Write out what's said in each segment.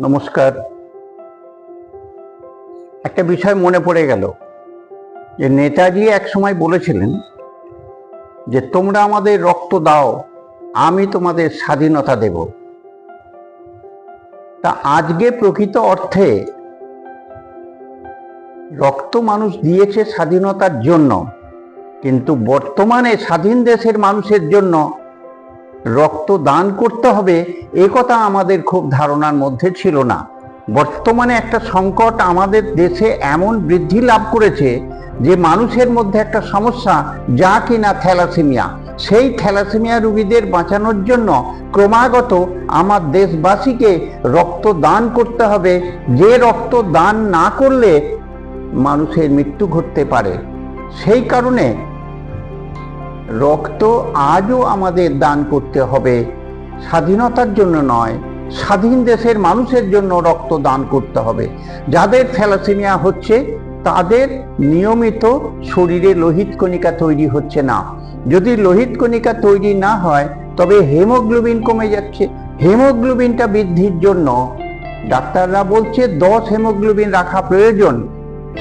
নমস্কার। একটা বিষয় মনে পড়ে গেল যে নেতাজি এক সময় বলেছিলেন যে, তোমরা আমাদের রক্ত দাও, আমি তোমাদের স্বাধীনতা দেব। তা আজকে প্রকৃত অর্থে রক্ত মানুষ দিয়েছে স্বাধীনতার জন্য, কিন্তু বর্তমানে স্বাধীন দেশের মানুষের জন্য রক্ত দান করতে হবে, এ কথা আমাদের খুব ধারণার মধ্যে ছিল না। বর্তমানে একটা সংকট আমাদের দেশে এমন বৃদ্ধি লাভ করেছে যে মানুষের মধ্যে একটা সমস্যা, যা কিনা থ্যালাসেমিয়া। সেই থ্যালাসেমিয়া রোগীদের বাঁচানোর জন্য ক্রমাগত আমার দেশবাসীকে রক্ত দান করতে হবে। যে রক্ত দান না করলে মানুষের মৃত্যু ঘটতে পারে। সেই কারণে রক্ত আজও আমাদের দান করতে হবে। স্বাধীনতার জন্য নয়, স্বাধীন দেশের মানুষের জন্য রক্ত দান করতে হবে। যাদের থ্যালাসেমিয়া হচ্ছে, তাদের নিয়মিত শরীরে লোহিত কণিকা তৈরি হচ্ছে না। যদি লোহিত কণিকা তৈরি না হয়, তবে হেমোগ্লোবিন কমে যাচ্ছে। হেমোগ্লোবিনটা বৃদ্ধির জন্য ডাক্তাররা বলছে, দশ হেমোগ্লোবিন রাখা প্রয়োজন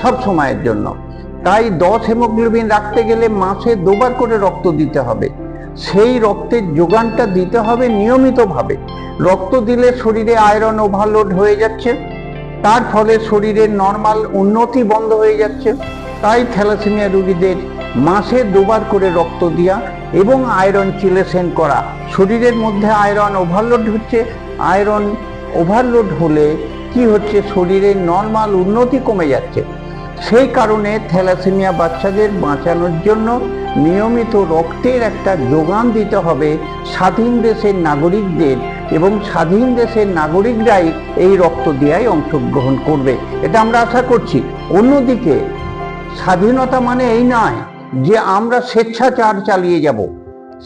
সব সময়ের জন্য। তাই দশ হেমোগ্লোবিন রাখতে গেলে মাসে দুবার করে রক্ত দিতে হবে। সেই রক্তের যোগানটা দিতে হবে নিয়মিতভাবে। রক্ত দিলে শরীরে আয়রন ওভারলোড হয়ে যাচ্ছে। তার ফলে শরীরের নর্মাল উন্নতি বন্ধ হয়ে যাচ্ছে। তাই থ্যালাসেমিয়া রোগীদের মাসে দুবার করে রক্ত দেওয়া এবং আয়রন চিলেশন করা। শরীরের মধ্যে আয়রন ওভারলোড হচ্ছে। আয়রন ওভারলোড হলে কি হচ্ছে? শরীরের নর্মাল উন্নতি কমে যাচ্ছে। সেই কারণে থ্যালাসেমিয়া বাচ্চাদের বাঁচানোর জন্য নিয়মিত রক্তের একটা যোগান দিতে হবে স্বাধীন দেশের নাগরিকদের এবং স্বাধীন দেশের নাগরিকরাই এই রক্ত দেওয়ায় অংশগ্রহণ করবে। এটা আমরা আশা করছি। অন্যদিকে স্বাধীনতা মানে এই নয় যে আমরা স্বেচ্ছাচার চালিয়ে যাব।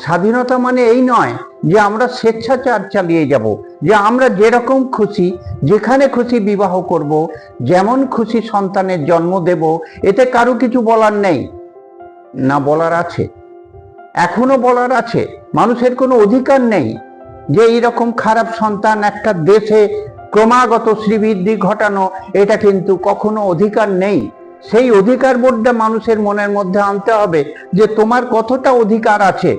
স্বাধীনতা মানে এই নয় যে আমরা স্বেচ্ছাচার চালিয়ে যাব, যে আমরা যেরকম খুশি, যেখানে খুশি বিবাহ করব, যেমন খুশি সন্তানের জন্ম দেব, এতে কারও কিছু বলার নেই। না বলার আছে। এখনও বলার আছে। মানুষের কোনো অধিকার নেই যে এইরকম খারাপ সন্তান একটা দেশে ক্রমাগত শ্রীবৃদ্ধি ঘটানো, এটা কিন্তু কখনো অধিকার নেই। সেই অধিকার বোধটা মানুষের মনের মধ্যে আনতে হবে যে তোমার কতটা অধিকার আছে।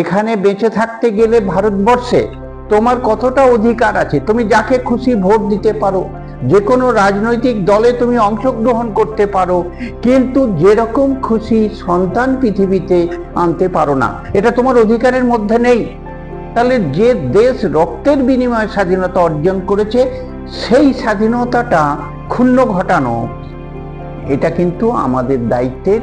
এখানে বেঁচে থাকতে গেলে ভারতবর্ষে তোমার কতটা অধিকার আছে? তুমি যাকে খুশি ভোট দিতে পারো যে কোনো রাজনৈতিক দলে তুমি অংশগ্রহণ করতে পারো, কিন্তু যেরকম খুশি সন্তান পৃথিবীতে আনতে পারো না। এটা তোমার অধিকারের মধ্যে নেই। তাহলে যে দেশ রক্তের বিনিময়ে স্বাধীনতা অর্জন করেছে, সেই স্বাধীনতাটা ক্ষুণ্ণ ঘটানো, এটা কিন্তু আমাদের দায়িত্বের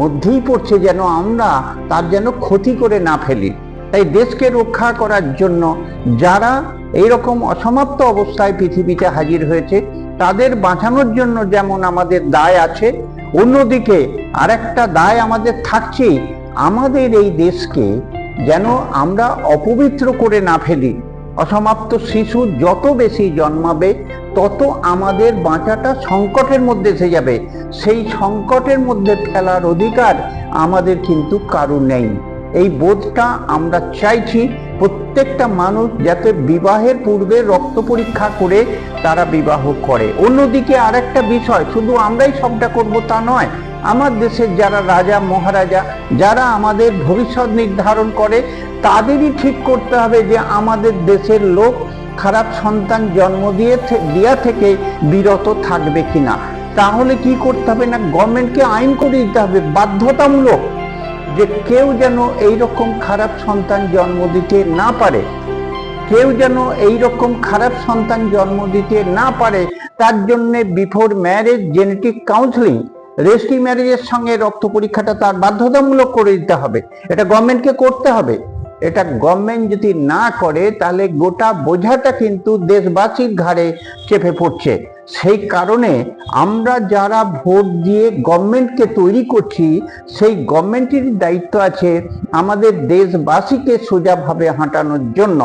মধ্যেই পড়ছে যেন আমরা তার যেন ক্ষতি করে না ফেলি। তাই দেশকে রক্ষা করার জন্য যারা এইরকম অসমাপ্ত অবস্থায় পৃথিবীতে হাজির হয়েছে, তাদের বাঁচানোর জন্য যেমন আমাদের দায় আছে, অন্যদিকে আরেকটা দায় আমাদের থাকছেই, আমাদের এই দেশকে যেন আমরা অপবিত্র করে না ফেলি। অসমাপ্ত শিশু যত বেশি জন্মাবে, তত আমাদের বাঁচাটা সংকটের মধ্যে এসে যাবে। সেই সংকটের মধ্যে ফেলার অধিকার আমাদের কিন্তু কারু নেই। এই বোধটা আমরা চাইছি প্রত্যেকটা মানুষ যাতে বিবাহের পূর্বে রক্ত পরীক্ষা করে তারা বিবাহ করে। অন্যদিকে আরেকটা বিষয়, শুধু আমরাই সবটা করব তা নয়, আমার দেশের যারা রাজা, মহারাজা, যারা আমাদের ভবিষ্যৎ নির্ধারণ করে, তাদেরই ঠিক করতে হবে যে আমাদের দেশের লোক খারাপ সন্তান জন্ম দিয়ে দেয়া থেকে বিরত থাকবে কিনা। তাহলে কি করতে হবে না গভর্নমেন্টকে আইন করে দিতে হবে, বাধ্যতামূলক। যে কেউ যেন এই রকম খারাপ সন্তান জন্ম দিতে না পারে, কেউ যেন এই রকম খারাপ সন্তান জন্ম দিতে না পারে, তার জন্য before marriage genetic counselling registry ম্যারেজের সঙ্গে রক্ত পরীক্ষাটা তার বাধ্যতামূলক করে দিতে হবে। এটা গভর্নমেন্টকে করতে হবে। এটা গভর্নমেন্ট যদি না করে, তাহলে গোটা বোঝাটা কিন্তু দেশবাসীর ঘাড়ে চেপে পড়ছে। সেই কারণে আমরা যারা ভোট দিয়ে গভর্নমেন্টকে তৈরি করছি, সেই গভর্নমেন্টের দায়িত্ব আছে আমাদের দেশবাসীকে সোজাভাবে হাঁটানোর জন্য।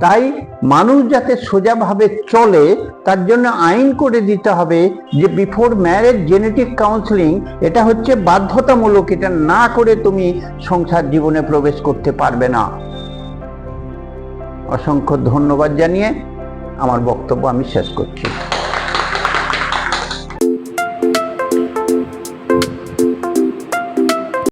তাই মানুষ যাতে সোজাভাবে চলে, তার জন্য আইন করে দিতে হবে যে বিফোর ম্যারেজ জেনেটিক কাউন্সিলিং এটা হচ্ছে বাধ্যতামূলক, এটা না করে তুমি সংসার জীবনে প্রবেশ করতে পারবে না। অসংখ্য ধন্যবাদ জানিয়ে আমার বক্তব্য আমি শেষ করছি।